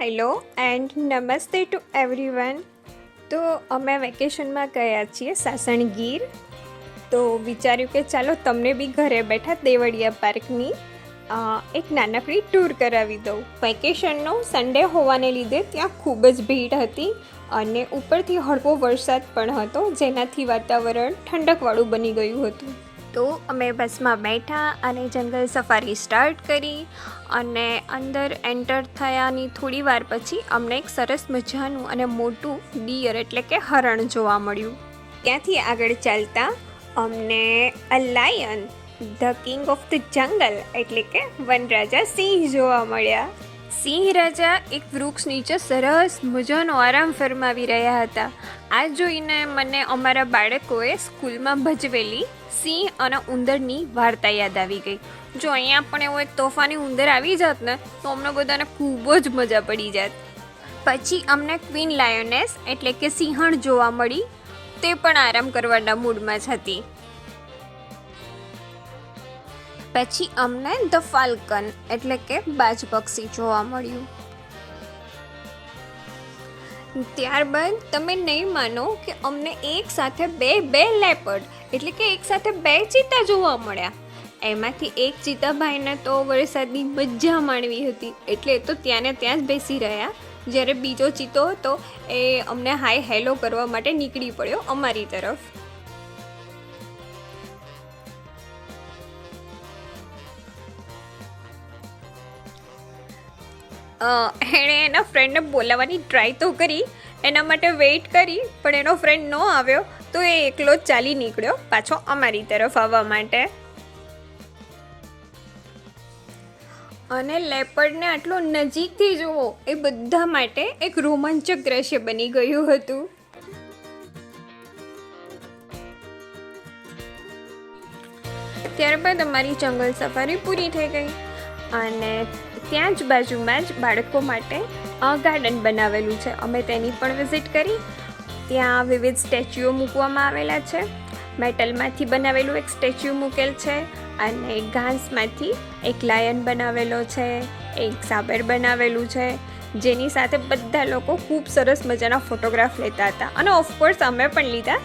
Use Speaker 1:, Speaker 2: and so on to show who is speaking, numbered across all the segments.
Speaker 1: Hello and નમસ્તે to everyone. તો અમે વેકેશનમાં ગયા છીએ સાસણ ગીર તો વિચાર્યું કે ચાલો તમને બી ઘરે બેઠા દેવળિયા પાર્કની એક નાનકડી ટૂર કરાવી દઉં. વેકેશનનો સન્ડે હોવાને લીધે ત્યાં ખૂબ જ ભીડ હતી અને ઉપરથી હળવો વરસાદ પણ હતો, જેનાથી વાતાવરણ ઠંડકવાળું બની ગયું હતું. તો અમે બસમાં બેઠા અને જંગલ સફારી સ્ટાર્ટ કરી અને અંદર એન્ટર થયાની થોડી વાર પછી અમને એક સરસ મજાનું અને મોટું ડિયર એટલે કે હરણ જોવા મળ્યું. ત્યાંથી આગળ ચાલતા અમને a lion the king of the jungle એટલે કે વનરાજા સિંહ જોવા મળ્યા. સિંહ રાજા એક વૃક્ષ નીચે સરસ મજાનો આરામ ફરમાવી રહ્યા હતા. આ જોઈને મને અમારા બાળકોએ સ્કૂલમાં ભજવેલી સિંહ અને ઉંદરની વાર્તા યાદ આવી ગઈ. જો અહીંયા પણ એવો એક તોફાની ઉંદર આવી જાત ને, તો અમને બધાને ખૂબ જ મજા પડી જાત. પછી અમને ક્વીન લાયોનેસ એટલે કે સિંહણ જોવા મળી, તે પણ આરામ કરવાના મૂડમાં જ હતી. પછી અમને ધ ફાલ્કન એટલે કે બાજ પક્ષી જોવા મળ્યું. ત્યારબાદ તમે નહીં માનો કે અમને એક સાથે બે બે લેપર્ડ, એટલે કે એક સાથે બે ચિત્તા જોવા મળ્યા. એમાંથી એક ચિત્તાભાઈને તો વરસાદની મજા માણવી હતી, એટલે તો ત્યાં ને ત્યાં જ બેસી રહ્યા. જ્યારે બીજો ચિત્તો હતો, એ અમને હાય હેલો કરવા માટે નીકળી પડ્યો અમારી તરફ. એણે એના ફ્રેન્ડને બોલાવવાની ટ્રાય તો કરી, એના માટે વેઇટ કરી, પણ એનો ફ્રેન્ડ ન આવ્યો, તો એ એકલો જ ચાલી નીકળ્યો પાછો અમારી તરફ આવવા માટે. અને લેપર્ડને આટલો નજીકથી જુઓ, એ બધા માટે એક રોમાંચક દ્રશ્ય બની ગયું હતું. ત્યારબાદ અમારી જંગલ સફારી પૂરી થઈ ગઈ. અને ત્યાં જ બાજુમાં જ બાળકો માટે ગાર્ડન બનાવેલું છે. અમે તેની પણ વિઝિટ કરી. ત્યાં વિવિધ સ્ટેચ્યુઓ મૂકવામાં આવેલા છે. મેટલમાંથી બનાવેલું એક સ્ટેચ્યુ મૂકેલ છે અને ઘાસમાંથી એક લાયન બનાવેલો છે, એક સાબર બનાવેલું છે. જેની સાથે બધા લોકો ખૂબ સરસ મજાના ફોટોગ્રાફ લેતા હતા. અને ઓફકોર્સ અમે પણ લીધા.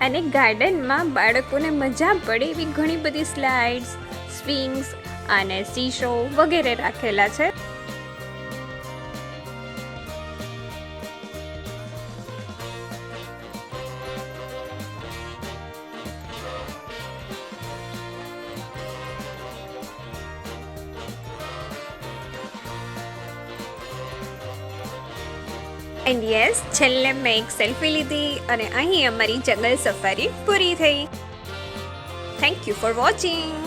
Speaker 1: અને ગાર્ડનમાં બાળકોને મજા પડે એવી ઘણી બધી સ્લાઇડ્સ સ્વિંગ્સ અને શીશો વગેરે રાખેલા છે. એન્ડ યસ છેલ્લે મેં એક સેલ્ફી લીધી અને અહીં અમારી જંગલ સફારી પૂરી થઈ. Thank you for watching